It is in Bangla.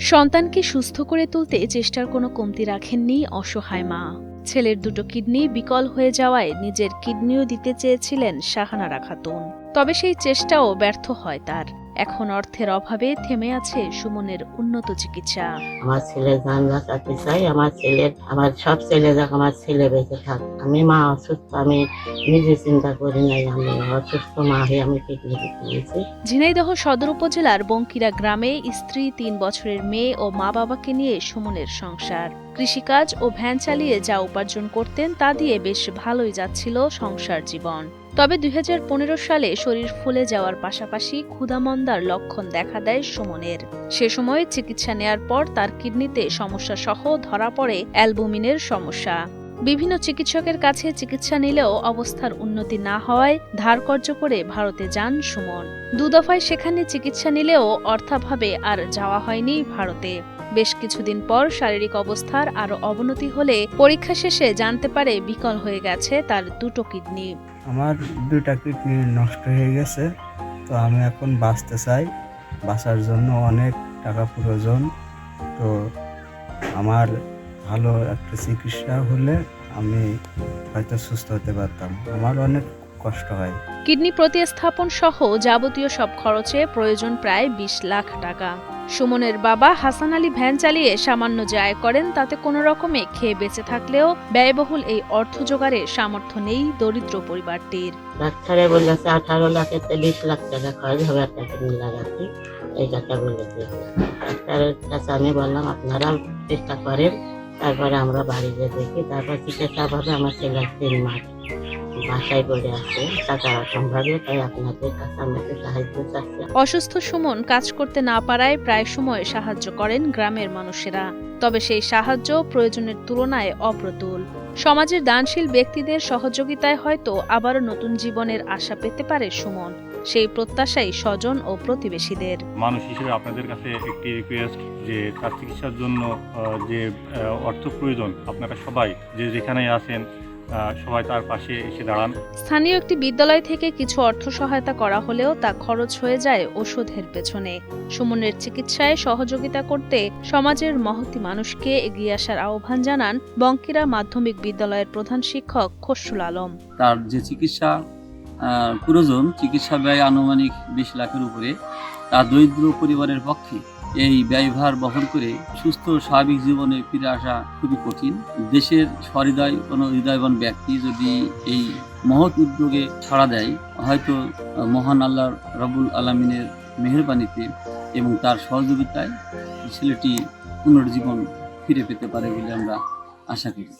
সন্তানকে সুস্থ করে তুলতে চেষ্টার কোনো কমতি রাখেননি অসহায় মা। ছেলের দুটো কিডনি বিকল হয়ে যাওয়ায় নিজের কিডনিও দিতে চেয়েছিলেন শাহানারা খাতুন। তবে সেই চেষ্টাও ব্যর্থ হয় তার। এখন অর্থের অভাবে থেমে আছে সুমনের উন্নত চিকিৎসা। আমার ছেলে গান বাঁচাতে চাই আমার ছেলে আমার সব ছেলে যাক আমার ছেলে বেঁচে থাক। আমি মা অসুস্থ আমি নিজে চিন্তা করি নাই আমি অসুস্থ মা হয়ে আমি দিতে গেছি। ঝিনাইদহ সদর উপজেলার বঙ্কিরা গ্রামে স্ত্রী তিন বছরের মেয়ে ও মা বাবাকে নিয়ে সুমনের সংসার। কৃষিকাজ ও ভ্যান চালিয়ে যা উপার্জন করতেন তা দিয়ে বেশ ভালোই যাচ্ছিল সংসার জীবন। তবে দুই হাজার পনেরো সালে শরীর ফুলে যাওয়ার পাশাপাশি ক্ষুধামন্দার লক্ষণ দেখা দেয় সুমনের। সে সময় চিকিৎসা নেয়ার পর তার কিডনিতে সমস্যা সহ ধরা পড়ে অ্যালবুমিনের সমস্যা। বিভিন্ন চিকিৎসকের কাছে চিকিৎসা নিলেও অবস্থার উন্নতি না হওয়ায় ধারকর্য করে ভারতে যান সুমন। দুদফায় সেখানে চিকিৎসা নিলেও অর্থাভাবে আর যাওয়া হয়নি ভারতে। বেশ কিছুদিন পর শারীরিক অবস্থার আরও অবনতি হলে পরীক্ষা শেষে জানতে পারে বিকল হয়ে গেছে তার দুটো কিডনি। আমার দুইটা কিডনি নষ্ট হয়ে গেছে, তো আমি এখন বাঁচতে চাই। বাঁচার জন্য অনেক টাকা প্রয়োজন, তো আমার ভালো একটা চিকিৎসা হলে আমি হয়তো সুস্থ হতে পারতাম। আমার অনেক কষ্ট হয়। কিডনি প্রতিস্থাপন সহ যাবতীয় সব খরচে প্রয়োজন প্রায় বিশ লাখ টাকা। সুমনের বাবা হাসান আলী ভ্যান চালিয়ে সামান্য যে আয় করেন তাতে কোনো রকমে খেয়ে বেঁচে থাকলেও ব্যয়বহুল এই অর্থ জোগাড়ের সামর্থ্য নেই দরিদ্র পরিবারটির। ডাক্তারে বলেছে আঠারো লাখের তে লাখ টাকা খরচ হবে একটা কিডনি লাগাতে। এই কথা বলেছে। ডাক্তারের কাছে আমি বললাম আপনারা চেষ্টা করেন তারপরে আমরা বাড়িতে দেখি। তারপর চিকিৎসা ভাবে আমার ছেলে তিন মাস। বাসায় পড়ে আছে টাকা অসম্ভবে তাই আপনাদের কাছে আমি সাহায্য চাচ্ছি। অসুস্থ সুমন কাজ করতে না পারায় প্রায় সময় সাহায্য করেন গ্রামের মানুষেরা তবে সেই সাহায্য প্রয়োজনের তুলনায় অপ্রতুল। সমাজের দানশীল ব্যক্তিদের সহযোগিতায় হয়তো আবারও নতুন জীবনের আশা পেতে পারে সুমন সেই প্রত্যাশাই স্বজন ও প্রতিবেশীদের। মানুষ হিসেবে আপনাদের কাছে একটি রিকোয়েস্ট যে তার চিকিৎসার জন্য যে অর্থ প্রয়োজন আপনারা সবাই যে যেখানে আছেন সবাই তার পাশে এসে দাঁড়ান। স্থানীয় একটি বিদ্যালয় থেকে কিছু অর্থ সহায়তা করা হলেও তা খরচ হয়ে যায় ওষুধের পেছনে। সুমনের চিকিৎসায় সহযোগিতা করতে সমাজের মহতি মানুষকে এগিয়ে আসার আহ্বান জানান বঙ্কিরা মাধ্যমিক বিদ্যালয়ের প্রধান শিক্ষক খসরুল আলম। তার যে চিকিৎসা আহ, প্রয়োজন চিকিৎসা ব্যয় আনুমানিক বিশ লাখের উপরে তার দরিদ্র পরিবারের পক্ষে এই ব্যয়ভার বহন করে সুস্থ স্বাভাবিক জীবনে ফিরে আসা খুবই কঠিন। দেশের সহৃদয় কোনো হৃদয়বান ব্যক্তি যদি এই মহৎ উদ্যোগে ছাড়া দেয়, হয়তো মহান আল্লাহ রবুল আলমিনের মেহরবানিতে এবং তার সহযোগিতায় ছেলেটি পুনর্জীবন ফিরে পেতে পারে বলে আমরা আশা করি।